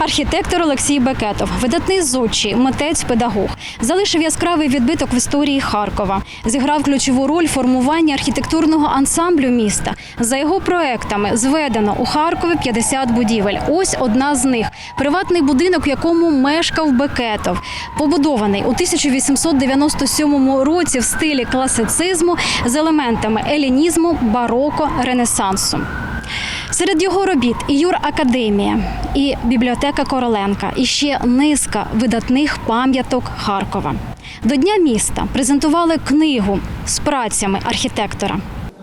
Архітектор Олексій Бекетов, видатний зодчий, митець, педагог, залишив яскравий відбиток в історії Харкова. Зіграв ключову роль в формуванні архітектурного ансамблю міста. За його проектами зведено у Харкові 50 будівель. Ось одна з них приватний будинок, в якому мешкав Бекетов, побудований у 1897 році в стилі класицизму з елементами елінізму, бароко, ренесансу. Серед його робіт і Юр Академія, і бібліотека Короленка, і ще низка видатних пам'яток Харкова. До Дня міста презентували книгу з працями архітектора.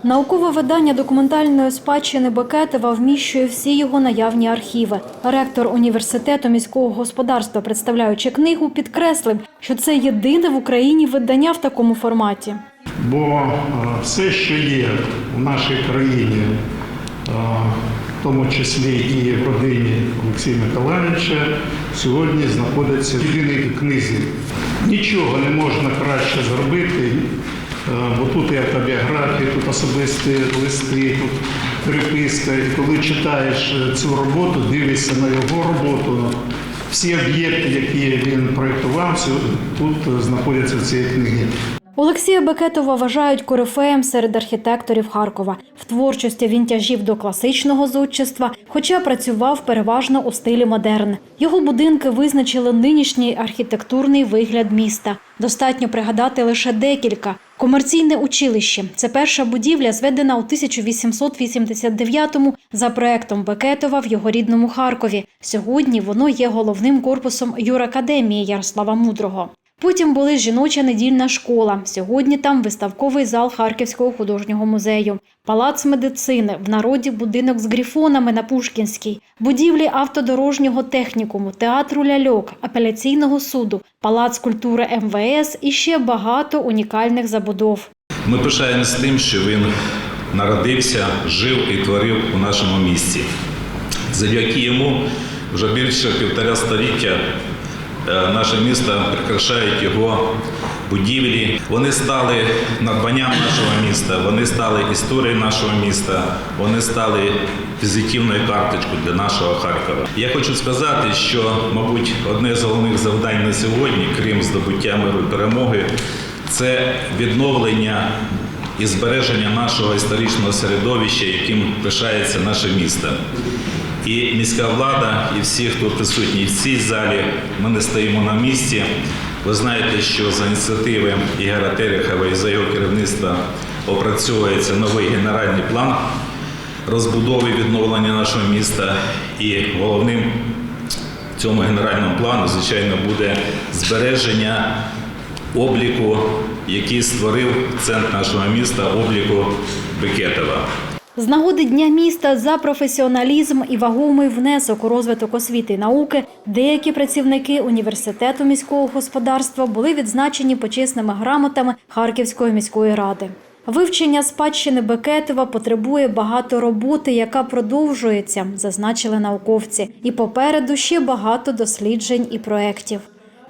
Наукове видання документальної спадщини Бекетова вміщує всі його наявні архіви. Ректор університету міського господарства, представляючи книгу, підкреслив, що це єдине в Україні видання в такому форматі. Бо е, все, що є в нашій країні, в тому числі і в родині Олексія Миколаївича, сьогодні знаходиться в єдиній книзі. Нічого не можна краще зробити, бо тут і автобіографія, тут особисті листи, тут переписка. І коли читаєш е, цю роботу, дивишся на його роботу, всі об'єкти, які він проєктував, тут е, знаходяться в цій книгі. Олексія Бекетова вважають корифеєм серед архітекторів Харкова. В творчості він тяжів до класичного зодчества, хоча працював переважно у стилі модерн. Його будинки визначили нинішній архітектурний вигляд міста. Достатньо пригадати лише декілька. Комерційне училище це перша будівля, зведена у 1889-му за проектом Бекетова в його рідному Харкові. Сьогодні воно є головним корпусом юракадемії Ярослава Мудрого. Потім були жіноча недільна школа. Сьогодні там виставковий зал Харківського художнього музею, палац медицини, в народі будинок з грифонами на Пушкінській, будівлі автодорожнього технікуму, театру ляльок, апеляційного суду, палац культури МВС і ще багато унікальних забудов. Ми пишаємося тим, що він народився, жив і творив у нашому місті. Завдяки йому вже більше півтора століття наше місто прикрашають його будівлі. Вони стали надбанням нашого міста, вони стали історією нашого міста, вони стали візитівною карточкою для нашого Харкова. Я хочу сказати, що, мабуть, одне з головних завдань на сьогодні, крім здобуття миру і перемоги, це відновлення і збереження нашого історичного середовища, яким пишається наше місто. І міська влада, і всі, хто присутній в цій залі, ми не стоїмо на місці. Ви знаєте, що за ініціативи Ігора Терехова і за його керівництва опрацьовується новий генеральний план розбудови відновлення нашого міста. І головним цьому генеральному плану, звичайно, буде збереження обліку, який створив центр нашого міста, обліку Бекетова. З нагоди Дня міста за професіоналізм і вагомий внесок у розвиток освіти і науки деякі працівники університету міського господарства були відзначені почесними грамотами Харківської міської ради. Вивчення спадщини Бекетова потребує багато роботи, яка продовжується, зазначили науковці. І попереду ще багато досліджень і проєктів.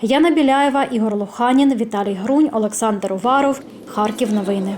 Яна Біляєва, Ігор Лоханін, Віталій Грунь, Олександр Уваров. Харків. Новини.